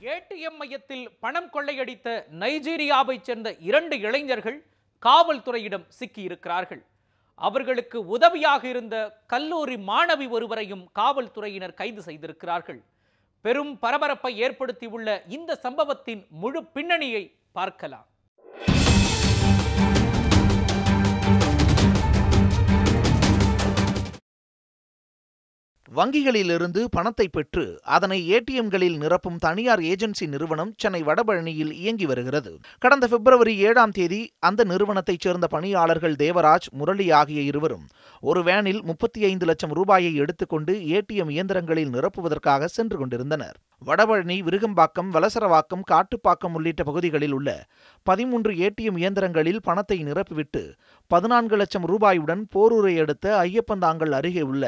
ATM மையத்தில் பணம் கொள்ளையடித்த நைஜீரியாவைச் சேர்ந்த இரண்டு இளைஞர்கள் காவல்துறையிடம் சிக்கியிருக்கிறார்கள். அவர்களுக்கு உதவியாக இருந்த கல்லூரி மாணவி ஒருவரையும் காவல்துறையினர் கைது செய்திருக்கிறார்கள். பெரும் பரபரப்பை ஏற்படுத்தியுள்ள இந்த சம்பவத்தின் முழு பின்னணியை பார்க்கலாம். வங்கிகளிலிருந்து பணத்தை பெற்று அதனை ஏடிஎம்களில் நிரப்பும் தனியார் ஏஜென்சி நிறுவனம் சென்னை வடபழனியில் இயங்கி வருகிறது. கடந்த பிப்ரவரி ஏழாம் தேதி அந்த நிறுவனத்தைச் சேர்ந்த பணியாளர்கள் தேவராஜ் முரளி ஆகிய இருவரும் ஒரு வேனில் முப்பத்தி ஐந்து லட்சம் ரூபாயை எடுத்துக்கொண்டு ஏடிஎம் இயந்திரங்களில் நிரப்புவதற்காக சென்று கொண்டிருந்தனர். வடபழனி விருகம்பாக்கம் வலசரவாக்கம் காட்டுப்பாக்கம் உள்ளிட்ட பகுதிகளில் உள்ள பதிமூன்று ஏடிஎம் இயந்திரங்களில் பணத்தை நிரப்பிவிட்டு பதினான்கு லட்சம் ரூபாயுடன் போரூரை அடுத்த ஐயப்பந்தாங்கல் அருகே உள்ள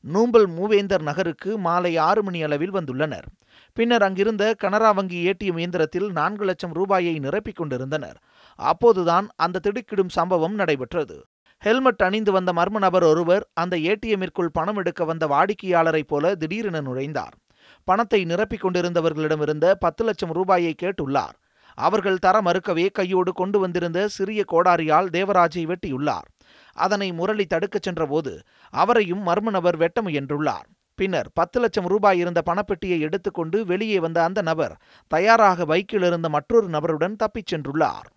நூம்பல் மூவேந்தர் நகருக்கு மாலை ஆறு மணி அளவில் வந்துள்ளனர். பின்னர் அங்கிருந்த கனரா வங்கி ஏடிஎம் இயந்திரத்தில் நான்கு லட்சம் ரூபாயை நிரப்பிக் கொண்டிருந்தனர். அப்போதுதான் அந்த திடுக்கிடும் சம்பவம் நடைபெற்றது. ஹெல்மெட் அணிந்து வந்த மர்ம நபர் ஒருவர் அந்த ஏடிஎம்மிற்குள் பணம் எடுக்க வந்த வாடிக்கையாளரைப் போல திடீரென நுழைந்தார். பணத்தை நிரப்பிக் கொண்டிருந்தவர்களிடமிருந்த பத்து லட்சம் ரூபாயை கேட்டுள்ளார். அவர்கள் தர மறுக்கவே கையோடு கொண்டு வந்திருந்த சிறிய கோடாரியால் தேவராஜை வெட்டியுள்ளார். அதனை முரளி தடுக்கச் சென்றபோது அவரையும் மர்ம நபர் வெட்ட முயன்றுள்ளார். பின்னர் பத்து லட்சம் ரூபாய் இருந்த பணப்பெட்டியை எடுத்துக்கொண்டு வெளியே வந்த அந்த நபர் தயாராக பைக்கில் இருந்த மற்றொரு நபருடன் தப்பிச் சென்றுள்ளார்.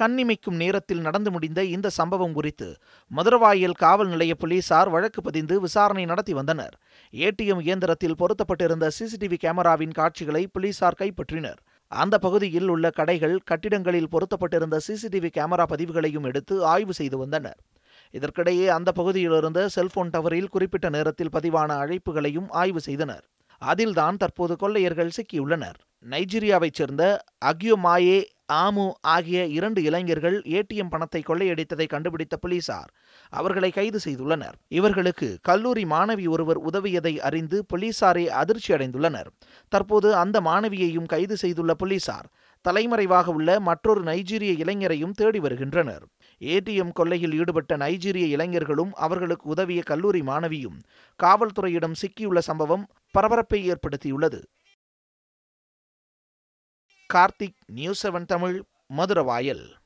கண்ணிமைக்கும் நேரத்தில் நடந்து முடிந்த இந்த சம்பவம் குறித்து மதுரவாயல் காவல் நிலைய போலீசார் வழக்கு பதிந்து விசாரணை நடத்தி வந்தனர். ஏடிஎம் இயந்திரத்தில் பொருத்தப்பட்டிருந்த சிசிடிவி கேமராவின் காட்சிகளை போலீசார் கைப்பற்றினர். அந்த பகுதியில் உள்ள கடைகள் கட்டிடங்களில் பொருத்தப்பட்டிருந்த சிசிடிவி கேமரா பதிவுகளையும் எடுத்து ஆய்வு செய்து வந்தனர். இதற்கிடையே அந்த பகுதியில் இருந்த செல்போன் டவரில் குறிப்பிட்ட நேரத்தில் பதிவான அழைப்புகளையும் ஆய்வு செய்தனர். அதில்தான் தற்போது கொள்ளையர்கள் சிக்கியுள்ளனர். நைஜீரியாவைச் சேர்ந்த அக்யோமாயே ஆமு ஆகிய இரண்டு இளைஞர்கள் ஏடிஎம் பணத்தை கொள்ளையடித்ததை கண்டுபிடித்த போலீசார் அவர்களை கைது செய்துள்ளனர். இவர்களுக்கு கல்லூரி மாணவி ஒருவர் உதவியதை அறிந்து போலீசாரே அதிர்ச்சி அடைந்துள்ளனர். தற்போது அந்த மாணவியையும் கைது செய்துள்ள போலீசார் தலைமறைவாக உள்ள மற்றொரு நைஜீரிய இளைஞரையும் தேடி வருகின்றனர். ஏடிஎம் கொள்ளையில் ஈடுபட்ட நைஜீரிய இளைஞர்களும் அவர்களுக்கு உதவிய கல்லூரி மாணவியும் காவல்துறையிடம் சிக்கியுள்ள சம்பவம் பரபரப்பை ஏற்படுத்தியுள்ளது. Karthik news seven Tamil Maduravoyal.